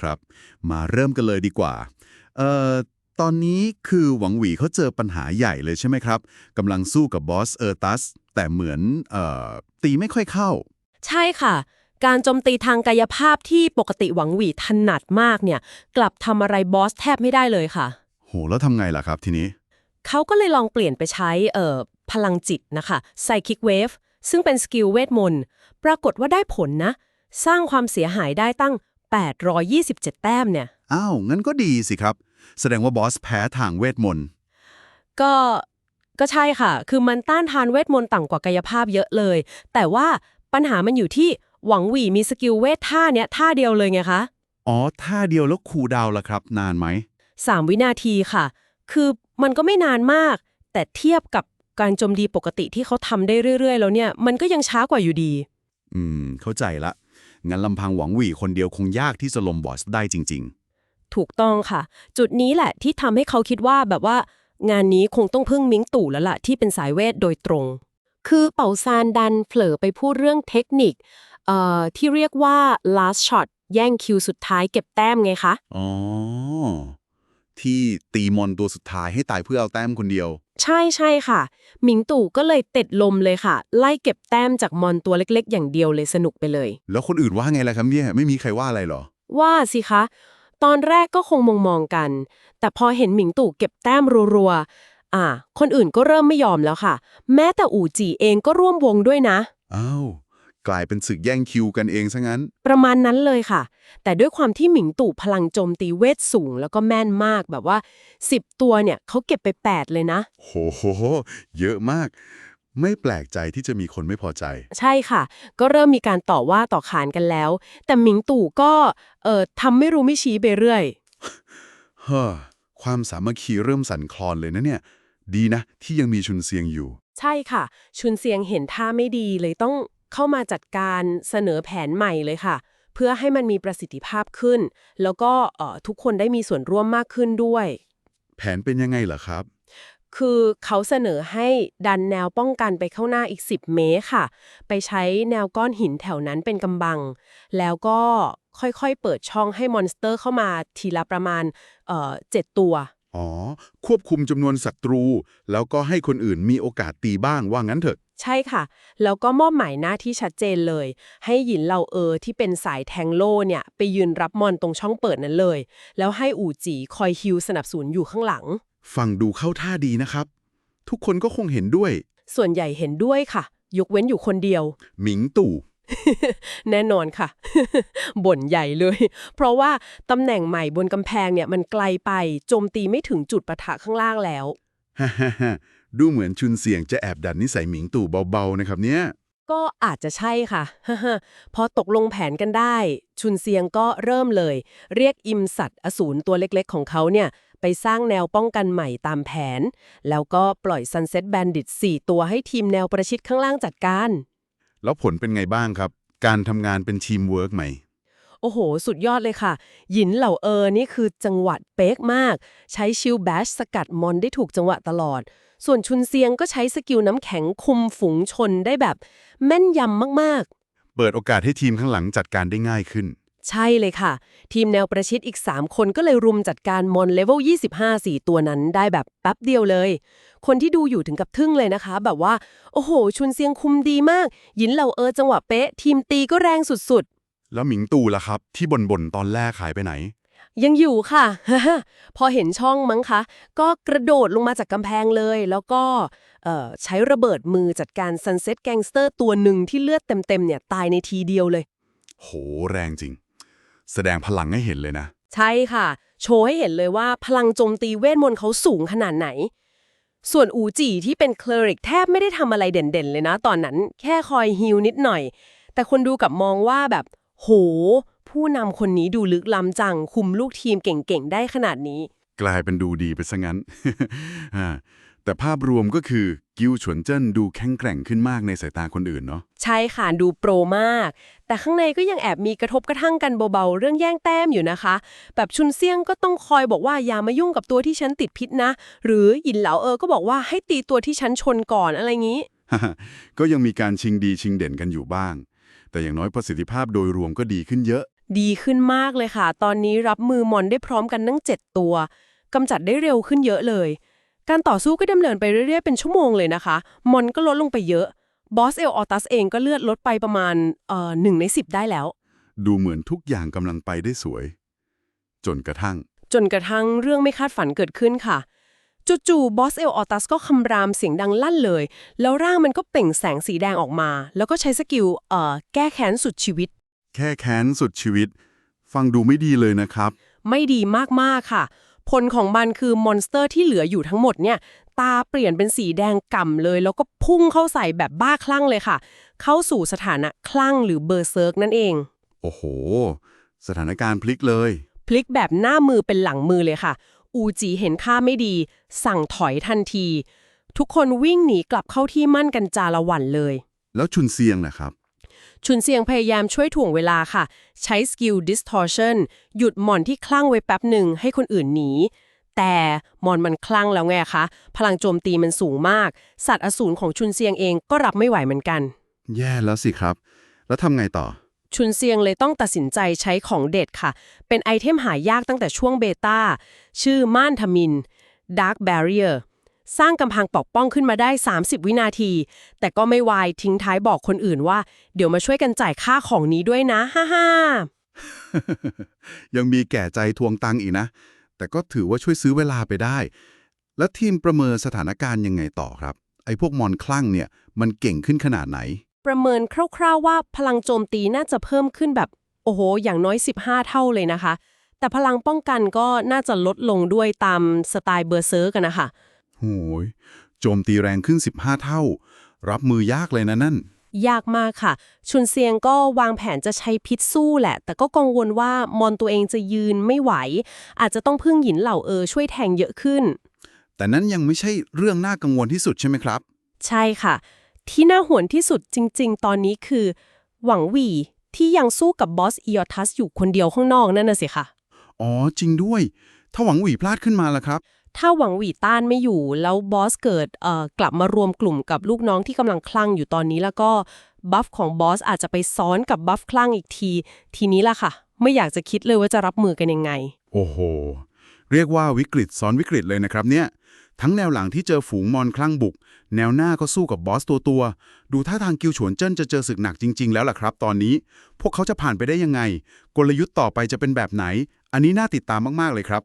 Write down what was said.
ครับ มาเริ่มกันเลยดีกว่าเอ่อตอนนี้คือหวังหวีเขาเจอปัญหาใหญ่เลยใช่ไหมครับกำลังสู้กับบอสเออร์ตัส แต่เหมือนเอ่อตีไม่ค่อยเข้า ใช่ค่ะ การโจมตีทางกายภาพที่ปกติหวังหวีถนัดมากเนี่ย กลับทำอะไรบอสแทบไม่ได้เลยค่ะ โห แล้วทำไงล่ะครับทีนี้ เขาก็เลยลองเปลี่ยนไปใช้เอ่อพลังจิตนะคะ Psychic Wave ซึ่งเป็นสกิลเวทมนต์ปรากฏว่าได้ผลนะ สร้างความเสียหายได้ตั้ง 827 แต้มเนี่ย อ้าว งั้นก็ดีสิครับ แสดงว่าบอสแพ้ทางเวทมนต์ ก็ก็ใช่ค่ะ คือมันต้านทานเวทมนต์ต่ำกว่ากายภาพเยอะเลย แต่ว่าปัญหามันอยู่ที่หวังหวีมีสกิลเวทท่าเนี้ยท่าเดียวเลยไงคะ อ๋อ ท่าเดียวแล้วคูลดาวน์ล่ะครับ นานไหม 3 วินาทีค่ะ คือมันก็ไม่นานมาก แต่เทียบกับการโจมตีปกติที่เขาทำได้เรื่อย ๆ แล้วเนี่ย มันก็ยังช้ากว่าอยู่ดี อืม เข้าใจละ งั้นลำพังหวังหวีคนเดียวคงยากที่จะลมบอสได้จริงถูกต้องค่ะ จุดนี้แหละที่ทำให้เขาคิดว่าแบบว่า งานนี้คงต้องพึ่งมิงตู่แล้วล่ะที่เป็นสายเวทโดยตรง คือเป่าซานดันเผลอไปพูดเรื่องเทคนิคเอ่อที่เรียกว่า last shot แย่งคิวสุดท้ายเก็บแต้มไงคะๆอ๋อ ที่ตีมอนตัวสุดท้ายให้ตายเพื่อเอาแต้มคนเดียว ใช่ใช่ค่ะ หมิงตู่ก็เลยติดลมเลยค่ะ ไล่เก็บแต้มจากมอนตัวเล็กๆ อย่างเดียวเลยสนุกไปเลย แล้วคนอื่นว่าไงล่ะครับเนี่ยไม่มีใครว่าอะไรเหรอ ว่าสิคะ ตอนแรกก็คงมองมองๆกัน แต่พอเห็นหมิงตู่เก็บแต้มรัวๆอ่า คนอื่นก็เริ่มไม่ยอมแล้วค่ะ แม้แต่อู่จีเองก็ร่วมวงด้วยนะอ้าว กลายเป็นศึกแย่งคิวกันเองซะงั้น ประมาณนั้นเลยค่ะ แต่ด้วยความที่หมิงตู่พลังโจมตีเวทสูงแล้วก็แม่นมากแบบว่า 10 ตัวเนี่ยเขาเก็บไป 8 เลยนะโหโหโหเยอะมาก ไม่แปลกใจที่จะมีคนไม่พอใจ ใช่ค่ะ ก็เริ่มมีการต่อว่าต่อขานกันแล้ว แต่หมิงตู่ก็เอ่อทำไม่รู้ไม่ชี้ไปเรื่อยเฮ้อความสามัคคีเริ่มสั่นคลอนเลยนะเนี่ย ดีนะ ที่ยังมีชุนเซียงอยู่ ใช่ค่ะ ชุนเซียงเห็นท่าไม่ดีเลยต้อง เข้ามาจัดการเสนอแผนใหม่เลยค่ะ เพื่อให้มันมีประสิทธิภาพขึ้น แล้วก็เอ่อทุกคนได้มีส่วนร่วมมากขึ้นด้วย แผนเป็นยังไงเหรอครับ คือเขาเสนอให้ดันแนวป้องกันไปเข้าหน้าอีก 10 เมตรค่ะ ไปใช้แนวก้อนหินแถวนั้นเป็นกำบัง แล้วก็ค่อยๆ เปิดช่องให้มอนสเตอร์เข้ามาทีละประมาณเอ่อเจ็ดตัวอ๋อ ควบคุมจำนวนศัตรู แล้วก็ให้คนอื่นมีโอกาสตีบ้างว่างั้นเถอะ ใช่ค่ะ แล้วก็มอบหมายหน้าที่ชัดเจนเลย ให้หยินเหล่าเออที่เป็นสายแทงโล่เนี่ย ไปยืนรับมอนตรงช่องเปิดนั้นเลย แล้วให้อู่จีคอยฮิวสนับสนุนอยู่ข้างหลัง ฟังดูเข้าท่าดีนะครับ ทุกคนก็คงเห็นด้วย ส่วนใหญ่เห็นด้วยค่ะ ยกเว้นอยู่คนเดียว หมิงตู่ แน่นอนค่ะ บ่นใหญ่เลย เพราะว่าตำแหน่งใหม่บนกำแพงเนี่ยมันไกลไปโจมตีไม่ถึงจุดปะทะข้างล่างแล้ว ฮ่าฮ่าฮ่า ดูเหมือนชุนเสียงจะแอบดันนิสัยหมิงตู่เบาๆนะครับเนี่ยก็อาจจะใช่ค่ะ พอตกลงแผนกันได้ ชุนเซียงก็เริ่มเลย เรียกอิมสัตว์อสูรตัวเล็กๆ ของเขาเนี่ย ไปสร้างแนวป้องกันใหม่ตามแผน แล้วก็ปล่อย Sunset Bandit 4ตัวให้ทีมแนวประชิดข้างล่างจัดการ แล้วผลเป็นไงบ้างครับ การทำงานเป็นทีมเวิร์กไหม โอ้โห สุดยอดเลยค่ะ หยินเหล่าเออนี่คือจังหวัดเป๊กมาก ใช้ชิลแบชสกัดมอนได้ถูกจังหวะตลอด ส่วนชุนเซียงก็ใช้สกิลน้ำแข็งคุมฝูงชนได้แบบ แม่นยำมากๆ เปิดโอกาสให้ทีมข้างหลังจัดการได้ง่ายขึ้น ใช่เลยค่ะ ทีมแนวประชิดอีก 3 คนก็เลยรุมจัดการมอนเลเวล 25 4 ตัวนั้นได้แบบแป๊บเดียวเลย คนที่ดูอยู่ถึงกับทึ่งเลยนะคะ แบบว่า โอ้โห ชุนเซียงคุมดีมากหยินเหล่าเออจังหวะเป๊ะ ทีมตีก็แรงสุดแล้วหมิงตู่ล่ะครับ ที่บ่นๆตอนแรกหายไปไหนๆ ยังอยู่ค่ะ พอเห็นช่องมั้งคะ ก็กระโดดลงมาจากกำแพงเลย แล้วก็เอ่อใช้ระเบิดมือจัดการซันเซ็ตแกงสเตอร์ตัวหนึ่งที่เลือดเต็มๆเนี่ยตายในทีเดียวเลย โห แรงจริง แสดงพลังให้เห็นเลยนะ ใช่ค่ะ โชว์ให้เห็นเลยว่าพลังโจมตีเวทมนต์เขาสูงขนาดไหน ส่วนอูจีที่เป็นเคลริกแทบไม่ได้ทำอะไรเด่นๆเลยนะ ตอนนั้นแค่คอยฮิลนิดหน่อย แต่คนดูกลับมองว่าแบบ โห ผู้นำคนนี้ดูลึกล้ำจัง คุมลูกทีมเก่งๆ ได้ขนาดนี้ กลายเป็นดูดีไปซะงั้นอ่าแต่ภาพรวมก็คือกิวฉวนเจิ้นดูแข็งแกร่งขึ้นมากในสายตาคนอื่นเนาะใช่ค่ะดูโปรมาก แต่ข้างในก็ยังแอบมีกระทบกระทั่งกันเบาๆ เรื่องแย่งแต้มอยู่นะคะ แบบชุนเซียงก็ต้องคอยบอกว่าอย่ามายุ่งกับตัวที่ฉันติดพิษนะ หรือหยินเหลาเออก็บอกว่าให้ตีตัวที่ฉันชนก่อนอะไรงี้ ก็ยังมีการชิงดีชิงเด่นกันอยู่บ้าง แต่อย่างน้อยประสิทธิภาพโดยรวมก็ดีขึ้นเยอะ ดีขึ้นมากเลยค่ะ ตอนนี้รับมือมอนได้พร้อมกันทั้ง 7 ตัวกำจัดได้เร็วขึ้นเยอะเลย การต่อสู้ก็ดำเนินไปเรื่อยๆ เป็นชั่วโมงเลยนะคะ มอนก็ลดลงไปเยอะ บอสเอลออตัสเองก็เลือดลดไปประมาณเอ่อหนึ่งใน10ได้แล้ว ดูเหมือนทุกอย่างกำลังไปได้สวย จนกระทั่ง จนกระทั่งเรื่องไม่คาดฝันเกิดขึ้นค่ะ จู่ๆบอสเอลออตัสก็คำรามเสียงดังลั่นเลย แล้วร่างมันก็เปล่งแสงสีแดงออกมา แล้วก็ใช้สกิลเอ่อแก้แค้นสุดชีวิต แค่แค้นสุดชีวิต ฟังดูไม่ดีเลยนะครับ ไม่ดีมากๆค่ะ ผลของมันคือมอนสเตอร์ที่เหลืออยู่ทั้งหมดเนี่ย ตาเปลี่ยนเป็นสีแดงก่ำเลย แล้วก็พุ่งเข้าใส่แบบบ้าคลั่งเลยค่ะ เข้าสู่สถานะคลั่งหรือเบอร์เซิร์กนั่นเอง โอ้โห สถานการณ์พลิกเลย พลิกแบบหน้ามือเป็นหลังมือเลยค่ะ อูจีเห็นท่าไม่ดี สั่งถอยทันที ทุกคนวิ่งหนีกลับเข้าที่มั่นกันจาละวันเลย แล้วชุนเซียงนะครับ ชุนเซียงพยายามช่วยถ่วงเวลาค่ะ ใช้สกิล distortion หยุดหมอนที่คลั่งไว้แป๊บหนึ่งให้คนอื่นหนี แต่หมอนมันคลั่งแล้วไงคะ พลังโจมตีมันสูงมาก สัตว์อสูรของชุนเซียงเองก็รับไม่ไหวเหมือนกัน แย่แล้วสิครับ แล้วทำไงต่อ ชุนเซียงเลยต้องตัดสินใจใช้ของเด็ดค่ะ เป็นไอเทมหายากตั้งแต่ช่วงเบต้า ชื่อม่านทมิน Dark Barrier สร้างกำพังปกป้องขึ้นมาได้ 30 วินาที แต่ก็ไม่วายทิ้งท้ายบอกคนอื่นว่า เดี๋ยวมาช่วยกันจ่ายค่าของนี้ด้วยนะ ฮ่าฮ่ายังมีแก่ใจทวงตังค์อีกนะ แต่ก็ถือว่าช่วยซื้อเวลาไปได้ แล้วทีมประเมินสถานการณ์ยังไงต่อครับ ไอ้พวกมอนคลั่งเนี่ย มันเก่งขึ้นขนาดไหน ประเมินคร่าวๆว่าพลังโจมตีน่าจะเพิ่มขึ้นแบบ โอ้โห อย่างน้อย 15 เท่าเลยนะคะ แต่พลังป้องกันก็น่าจะลดลงด้วยตามสไตล์เบอร์เซอร์กันนะคะ โหยโจมตีแรงขึ้น 15 เท่า รับมือยากเลยนะนั่น ยากมากค่ะ ชุนเซียงก็วางแผนจะใช้พิษสู้แหละ แต่ก็กังวลว่ามอนตัวเองจะยืนไม่ไหว อาจจะต้องพึ่งหยินเหล่าเออช่วยแทงเยอะขึ้น แต่นั้นยังไม่ใช่เรื่องน่ากังวลที่สุดใช่ไหมครับ ใช่ค่ะ ที่น่าหวนที่สุดจริง ๆ ตอนนี้คือ หวังหวีที่ยังสู้กับบอสอีออทัสอยู่คนเดียวข้างนอกนั่นน่ะสิค่ะ อ๋อจริงด้วย ถ้าหวังหวีพลาดขึ้นมาล่ะครับ ถ้าหวังหวีต้านไม่อยู่ แล้วบอสเกิดเอ่อกลับมารวมกลุ่มกับลูกน้องที่กำลังคลั่งอยู่ตอนนี้แล้วก็บัฟของบอสอาจจะไปซ้อนกับบัฟคลั่งอีกที ทีนี้ล่ะค่ะ ไม่อยากจะคิดเลยว่าจะรับมือกันยังไง โอ้โห เรียกว่าวิกฤตซ้อนวิกฤตเลยนะครับเนี่ย ทั้งแนวหลังที่เจอฝูงมอนคลั่งบุก แนวหน้าก็สู้กับบอสตัวตัวๆดูท่าทางกิวฉวนเจิ้นจะเจอศึกหนักจริง ๆ แล้วล่ะครับ ตอนนี้ พวกเขาจะผ่านไปได้ยังไง กลยุทธ์ต่อไปจะเป็นแบบไหน อันนี้น่าติดตามมากๆเลยครับ